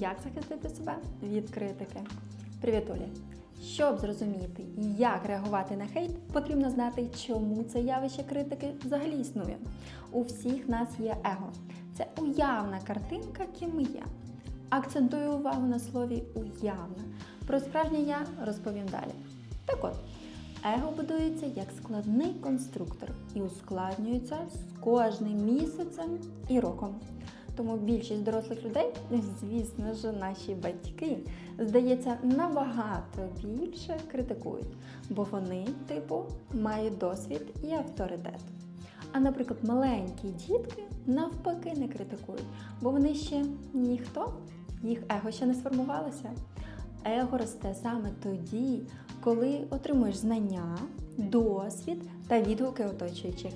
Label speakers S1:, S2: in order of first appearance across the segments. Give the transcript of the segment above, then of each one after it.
S1: Як захистити себе від критики? Привіт, Оля! Щоб зрозуміти, як реагувати на хейт, потрібно знати, чому це явище критики взагалі існує. У всіх нас є его. Це уявна картинка, ким ми є. Акцентую увагу на слові уявна. Про справжнє я розповім далі. Так от, его будується як складний конструктор і ускладнюється з кожним місяцем і роком. Тому більшість дорослих людей, звісно ж, наші батьки, здається, набагато більше критикують, бо вони, типу, мають досвід і авторитет. А, наприклад, маленькі дітки навпаки не критикують, бо вони ще ніхто, їх его ще не сформувалося. Его росте саме тоді, коли отримуєш знання, досвід та відгуки оточуючих.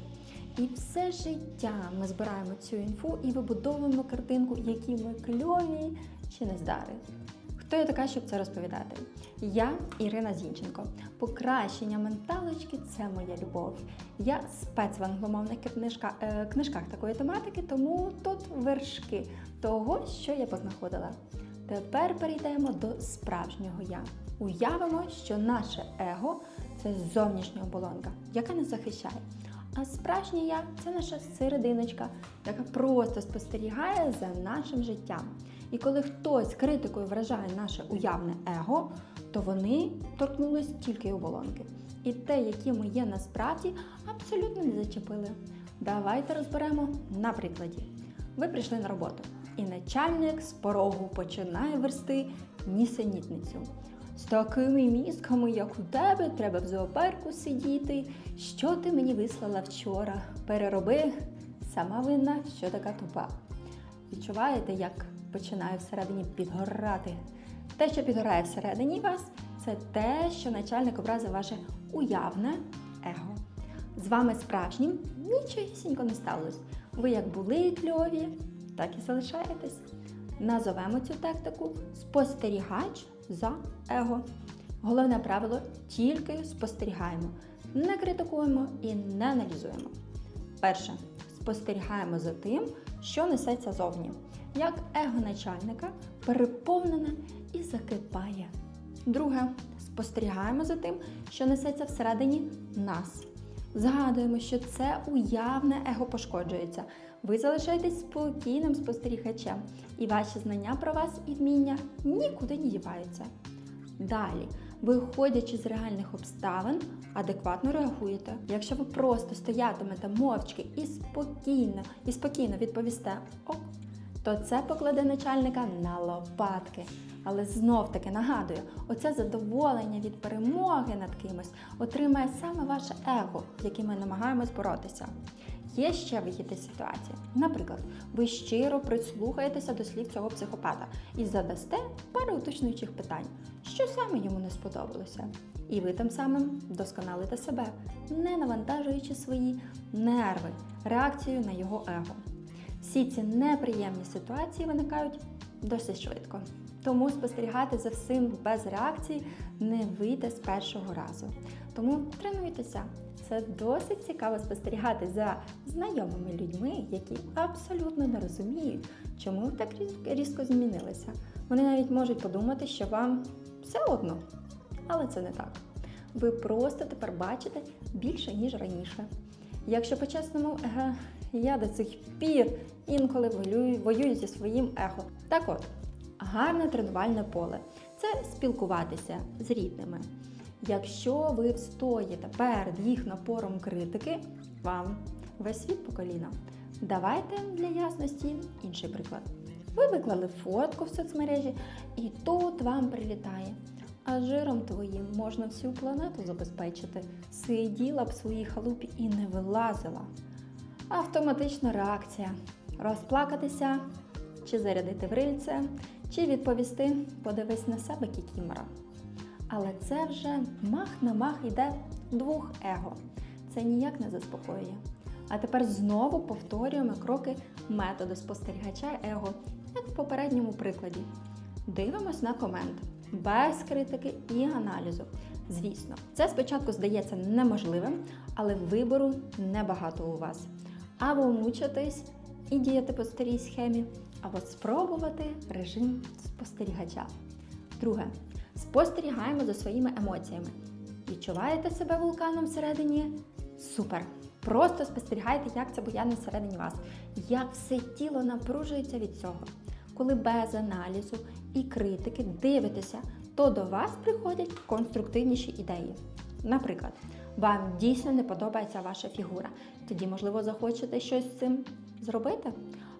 S1: І все життя ми збираємо цю інфу і вибудовуємо картинку, які ми кльові чи нездари. Хто я така, щоб це розповідати? Я Ірина Зінченко. Покращення менталочки це моя любов. Я спец в англомовних книжка, е, книжках такої тематики, тому тут вершки того, що я познаходила. Тепер перейдемо до справжнього я. Уявимо, що наше его це зовнішня оболонка, яка нас захищає. А справжнє я це наша серединочка, яка просто спостерігає за нашим життям. І коли хтось критикою вражає наше уявне его, то вони торкнулись тільки оболонки. І те, які ми є насправді, абсолютно не зачепили. Давайте розберемо на прикладі. Ви прийшли на роботу, і начальник з порогу починає версти нісенітницю. З такими мізками, як у тебе, треба в зоопарку сидіти. Що ти мені вислала вчора? Перероби, сама винна, що така тупа. Відчуваєте, як починає всередині підгорати? Те, що підгорає всередині вас, це те, що начальник образив ваше уявне его. З вами справжнім нічогісінько не сталося. Ви як були кльові, так і залишаєтесь. Назовемо цю тактику спостерігач за его. Головне правило тільки спостерігаємо, не критикуємо і не аналізуємо. Перше, спостерігаємо за тим, що несеться зовні, як его начальника переповнене і закипає. Друге, спостерігаємо за тим, що несеться всередині нас. Згадуємо, що це уявне его пошкоджується. Ви залишаєтесь спокійним спостерігачем, і ваші знання про вас і вміння нікуди не діваються. Далі, виходячи з реальних обставин, адекватно реагуєте. Якщо ви просто стоятимете мовчки і спокійно, і спокійно відповісте ок, то це покладе начальника на лопатки. Але знов таки нагадую, оце задоволення від перемоги над кимось отримає саме ваше его, яким ми намагаємось боротися. Є ще вихід із ситуації. Наприклад, ви щиро прислухаєтеся до слів цього психопата і задасте пару уточнюючих питань, що саме йому не сподобалося. І ви тим самим досконалите себе, не навантажуючи свої нерви, реакцію на його его. Всі ці неприємні ситуації виникають досить швидко. Тому спостерігати за всім без реакції не вийде з першого разу. Тому тренуйтеся. Це досить цікаво спостерігати за знайомими людьми, які абсолютно не розуміють, чому так різ- різко змінилися. Вони навіть можуть подумати, що вам все одно. Але це не так. Ви просто тепер бачите більше, ніж раніше. Якщо по-чесному, я до цих пір інколи воюю, воюю зі своїм его. Так от, гарне тренувальне поле це спілкуватися з рідними. Якщо ви встоїте перед їх напором критики, вам весь світ по коліна. Давайте для ясності інший приклад. Ви виклали фотку в соцмережі, і тут вам прилітає. А жиром твоїм можна всю планету забезпечити. Сиділа б в своїй халупі і не вилазила. Автоматична реакція: розплакатися, чи зарядити в рильце, чи відповісти подивись на себе кікімора. Але це вже мах на мах йде двох его. Це ніяк не заспокоює. А тепер знову повторюємо кроки методу спостерігача его, як в попередньому прикладі. Дивимось на комент без критики і аналізу. Звісно, це спочатку здається неможливим, але вибору небагато у вас. Або мучитись і діяти по старій схемі, або спробувати режим спостерігача. Друге. Спостерігаємо за своїми емоціями. Відчуваєте себе вулканом всередині? Супер! Просто спостерігайте, як це буяне всередині вас, як все тіло напружується від цього. Коли без аналізу і критики дивитеся, то до вас приходять конструктивніші ідеї. Наприклад, вам дійсно не подобається ваша фігура, тоді, можливо, захочете щось з цим зробити.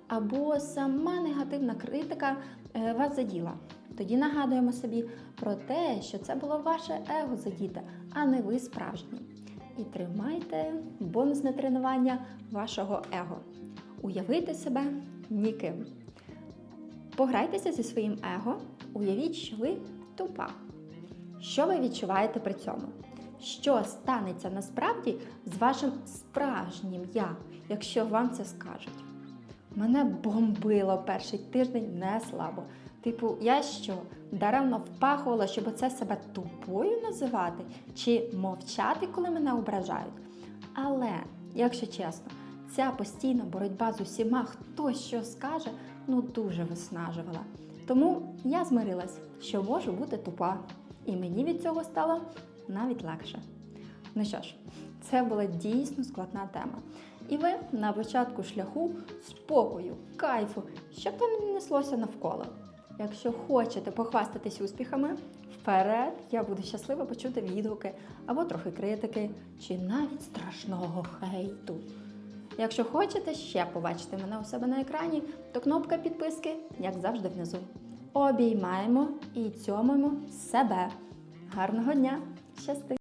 S1: Або сама негативна критика е, вас заділа. Тоді нагадуємо собі про те, що це було ваше его задіте, а не ви справжній. І тримайте бонусне тренування вашого его. Уявити себе ніким. Пограйтеся зі своїм его, уявіть, що ви тупа. Що ви відчуваєте при цьому? Що станеться насправді з вашим справжнім я, якщо вам це скажуть? Мене бомбило перший тиждень не слабо. Типу, я що, даремно впахувала, щоб оце себе тупою називати, чи мовчати, коли мене ображають. Але, якщо чесно, ця постійна боротьба з усіма, хто що скаже, ну дуже виснажувала. Тому я змирилась, що можу бути тупа, і мені від цього стало навіть легше. Ну що ж, це була дійсно складна тема. І ви на початку шляху спокою, кайфу, щоб там не неслося навколо. Якщо хочете похвастатись успіхами, вперед я буду щаслива почути відгуки або трохи критики, чи навіть страшного хейту. Якщо хочете ще побачити мене у себе на екрані, то кнопка підписки, як завжди, внизу. Обіймаємо і цьомимо себе. Гарного дня! Щасти!